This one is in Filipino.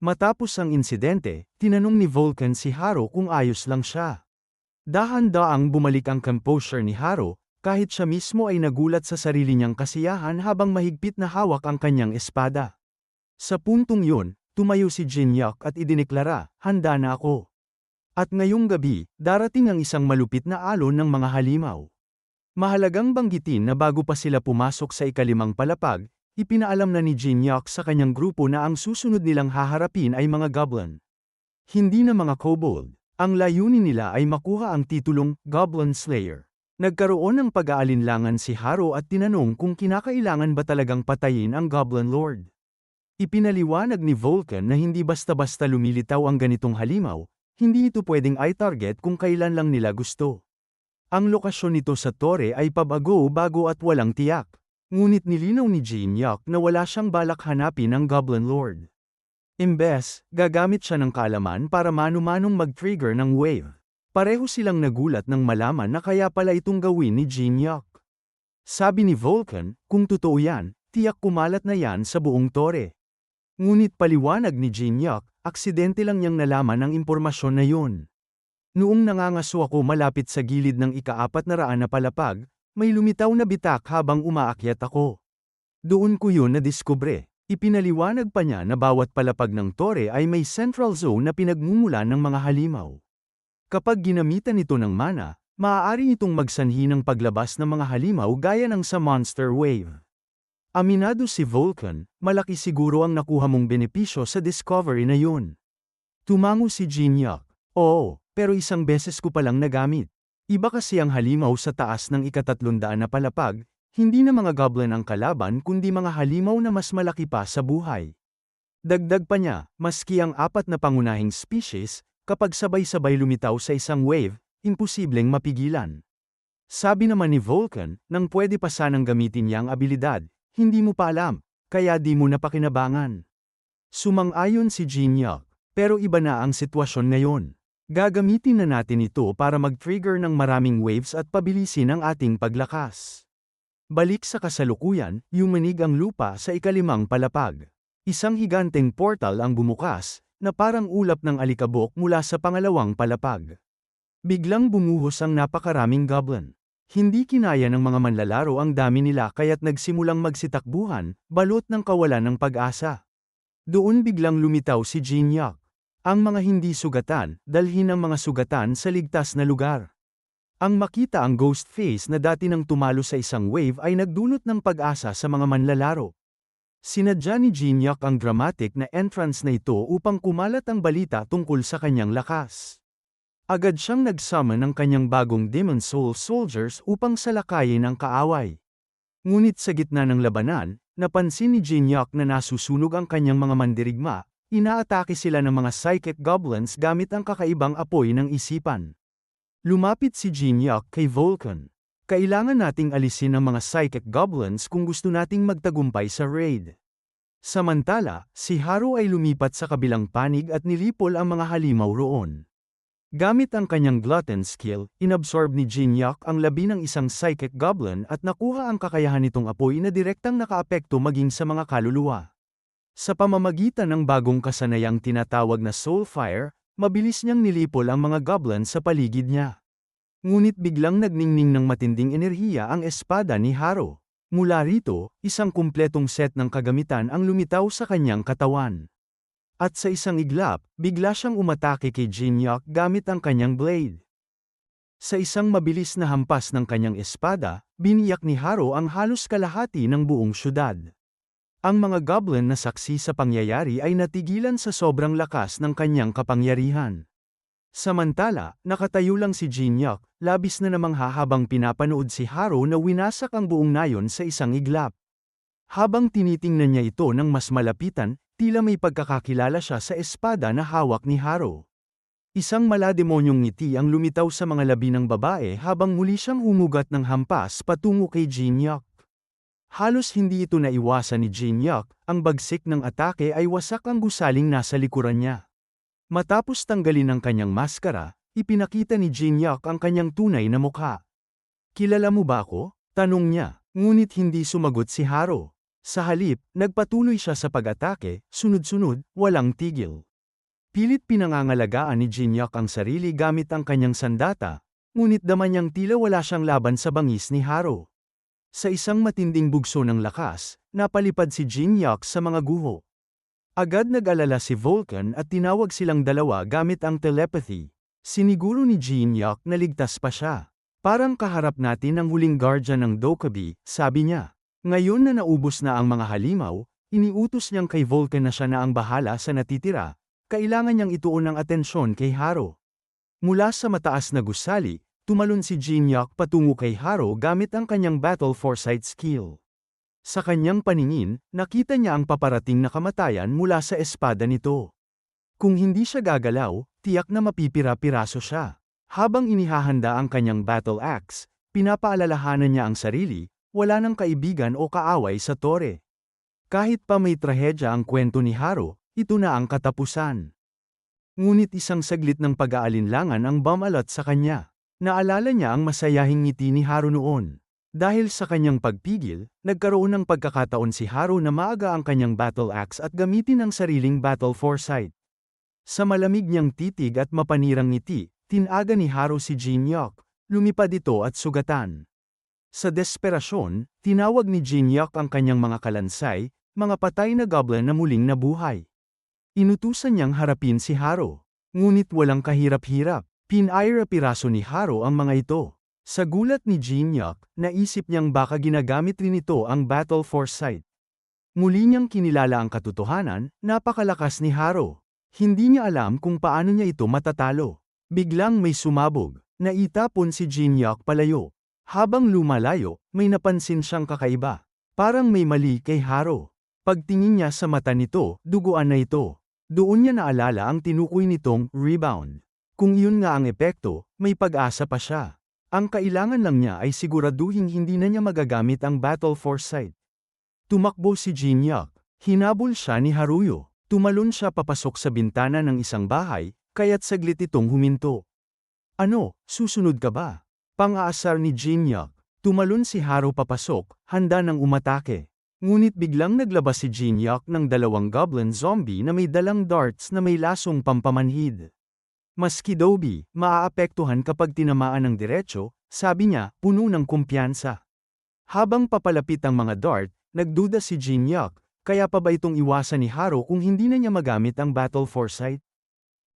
Matapos ang insidente, tinanong ni Vulcan si Haro kung ayos lang siya. Dahan-daang bumalik ang composure ni Haro, kahit siya mismo ay nagulat sa sarili niyang kasiyahan habang mahigpit na hawak ang kanyang espada. Sa puntong yun, tumayo si Jinyak at idineklara, handa na ako. At ngayong gabi, darating ang isang malupit na alon ng mga halimaw. Mahalagang banggitin na bago pa sila pumasok sa ikalimang palapag, ipinaalam na ni Jinyak sa kanyang grupo na ang susunod nilang haharapin ay mga goblin. Hindi na mga kobold. Ang layunin nila ay makuha ang titulong Goblin Slayer. Nagkaroon ng pag-aalinlangan si Haro at tinanong kung kinakailangan ba talagang patayin ang Goblin Lord. Ipinaliwanag ni Vulcan na hindi basta-basta lumilitaw ang ganitong halimaw, hindi ito pwedeng i-target kung kailan lang nila gusto. Ang lokasyon nito sa tore ay pabago-bago at walang tiyak. Ngunit nilinaw ni Jean Yak na wala siyang balak hanapin ang Goblin Lord. Imbes, gagamit siya ng kaalaman para manu-manong mag-trigger ng wave. Pareho silang nagulat nang malaman na kaya pala itong gawin ni Jean Yak. Sabi ni Vulcan, kung totoo yan, tiyak kumalat na yan sa buong tore. Ngunit paliwanag ni Jean Yak, aksidente lang niyang nalaman ang impormasyon na yun. Noong nangangaso ako malapit sa gilid ng ikaapat na raan na palapag, may lumitaw na bitak habang umaakyat ako. Doon ko yun nadiskubre. Ipinaliwanag pa niya na bawat palapag ng tore ay may central zone na pinagmumulan ng mga halimaw. Kapag ginamitan ito ng mana, maaari itong magsanhi ng paglabas ng mga halimaw gaya ng sa Monster Wave. Aminado si Vulcan, malaki siguro ang nakuha mong benepisyo sa discovery na yun. Tumango si Jinyak. Oo, pero isang beses ko palang nagamit. Iba kasi ang halimaw sa taas ng ikatatlundaan na palapag, hindi na mga goblin ang kalaban kundi mga halimaw na mas malaki pa sa buhay. Dagdag pa niya, maski ang apat na pangunahing species, kapag sabay-sabay lumitaw sa isang wave, imposibleng mapigilan. Sabi naman ni Vulcan, nang pwede pa sanang gamitin niya ang abilidad, hindi mo pa alam, kaya di mo napakinabangan. Sumang-ayon si Jinyak, pero iba na ang sitwasyon ngayon. Gagamitin na natin ito para mag-trigger ng maraming waves at pabilisin ang ating paglakas. Balik sa kasalukuyan, yumanig ang lupa sa ikalimang palapag. Isang higanteng portal ang bumukas, na parang ulap ng alikabok mula sa pangalawang palapag. Biglang bumuhos ang napakaraming goblin. Hindi kinaya ng mga manlalaro ang dami nila kaya't nagsimulang magsitakbuhan, balot ng kawalan ng pag-asa. Doon biglang lumitaw si Jinyak. Ang mga hindi sugatan, dalhin ang mga sugatan sa ligtas na lugar. Ang makita ang ghost face na dati nang tumalo sa isang wave ay nagdulot ng pag-asa sa mga manlalaro. Sinadya ni Jinyak ang dramatic na entrance na ito upang kumalat ang balita tungkol sa kanyang lakas. Agad siyang nagsummon ng kanyang bagong Demon Soul Soldiers upang salakayin ang kaaway. Ngunit sa gitna ng labanan, napansin ni Jinyak na nasusunog ang kanyang mga mandirigma, inaatake sila ng mga psychic goblins gamit ang kakaibang apoy ng isipan. Lumapit si Jinyak kay Vulcan. Kailangan nating alisin ang mga psychic goblins kung gusto nating magtagumpay sa raid. Samantala, si Haru ay lumipat sa kabilang panig at nilipol ang mga halimaw roon. Gamit ang kanyang glutton skill, inabsorb ni Jinyak ang labi ng isang psychic goblin at nakuha ang kakayahan nitong apoy na direktang nakaapekto maging sa mga kaluluwa. Sa pamamagitan ng bagong kasanayang tinatawag na Soul Fire, mabilis niyang nilipol ang mga goblin sa paligid niya. Ngunit biglang nagningning ng matinding enerhiya ang espada ni Haro. Mula rito, isang kumpletong set ng kagamitan ang lumitaw sa kanyang katawan. At sa isang iglap, bigla siyang umatake kay Jinyak gamit ang kanyang blade. Sa isang mabilis na hampas ng kanyang espada, biniyak ni Haro ang halos kalahati ng buong syudad. Ang mga goblin na saksi sa pangyayari ay natigilan sa sobrang lakas ng kanyang kapangyarihan. Samantala, nakatayo lang si Jinyak, labis na namang hahabang pinapanood si Haro na winasak ang buong nayon sa isang iglap. Habang tinitingnan niya ito ng mas malapitan, Tila may pagkakakilala siya sa espada na hawak ni Haro. Isang malademonyong ngiti ang lumitaw sa mga labi ng babae habang muli siyang humugat ng hampas patungo kay Jinyak. Halos hindi ito naiwasan ni Jinyak, ang bagsik ng atake ay wasak ang gusaling nasa likuran niya. Matapos tanggalin ang kanyang maskara, ipinakita ni Jinyak ang kanyang tunay na mukha. Kilala mo ba ako? Tanong niya, ngunit hindi sumagot si Haro. Sa halip, nagpatuloy siya sa pag-atake, sunod-sunod, walang tigil. Pilit pinangangalagaan ni Jinyak ang sarili gamit ang kanyang sandata, ngunit daman niyang tila wala siyang laban sa bangis ni Haro. Sa isang matinding bugso ng lakas, napalipad si Jinyak sa mga guho. Agad nag-alala si Vulcan at tinawag silang dalawa gamit ang telepathy. Siniguro ni Jinyak na ligtas pa siya. Parang kaharap natin ang huling guardian ng Dokkaebi, sabi niya. Ngayon na naubos na ang mga halimaw, iniutos niyang kay Vulcan na siya na ang bahala sa natitira, kailangan niyang ituon ang atensyon kay Haro. Mula sa mataas na gusali, tumalon si Jinyak patungo kay Haro gamit ang kanyang battle foresight skill. Sa kanyang paningin, nakita niya ang paparating na kamatayan mula sa espada nito. Kung hindi siya gagalaw, tiyak na mapipira-piraso siya. Habang inihahanda ang kanyang battle axe, pinapaalalahanan niya ang sarili, wala ng kaibigan o kaaway sa tore. Kahit pa may trahedya ang kwento ni Haro, ito na ang katapusan. Ngunit isang saglit ng pag-aalinlangan ang bumalot sa kanya. Naalala niya ang masayahing ngiti ni Haro noon. Dahil sa kanyang pagpigil, nagkaroon ng pagkakataon si Haro na maaga ang kanyang battle axe at gamitin ang sariling battle foresight. Sa malamig niyang titig at mapanirang ngiti, tinaga ni Haro si Jinyok, lumipad ito at sugatan. Sa desperasyon, tinawag ni Jinyok ang kanyang mga kalansay, mga patay na goblin na muling nabuhay. Inutusan niyang harapin si Haro. Ngunit walang kahirap-hirap, pinaira-piraso ni Haro ang mga ito. Sa gulat ni Jinyok, naisip niyang baka ginagamit rin ito ang battle foresight. Muli niyang kinilala ang katotohanan, napakalakas ni Haro. Hindi niya alam kung paano niya ito matatalo. Biglang may sumabog, naitapon si Jinyok palayo. Habang lumalayo, may napansin siyang kakaiba. Parang may mali kay Haro. Pagtingin niya sa mata nito, duguan na ito. Doon niya naalala ang tinukoy nitong rebound. Kung iyon nga ang epekto, may pag-asa pa siya. Ang kailangan lang niya ay siguraduhin hindi na niya magagamit ang battle foresight. Tumakbo si Jinyok. Hinabol siya ni Haruyo. Tumalon siya papasok sa bintana ng isang bahay, kaya't saglit itong huminto. Ano, susunod ka ba? Pang-aasar ni Jinyok. Tumalon si Haro papasok, handa ng umatake. Ngunit biglang naglabas si Jinyok ng dalawang goblin zombie na may dalang darts na may lasong pampamanhid. Maski Dobby, maaapektuhan kapag tinamaan ng diretsyo, sabi niya, puno ng kumpiyansa. Habang papalapit ang mga dart, nagduda si Jinyok, kaya pa ba itong iwasan ni Haro kung hindi na niya magamit ang battle foresight?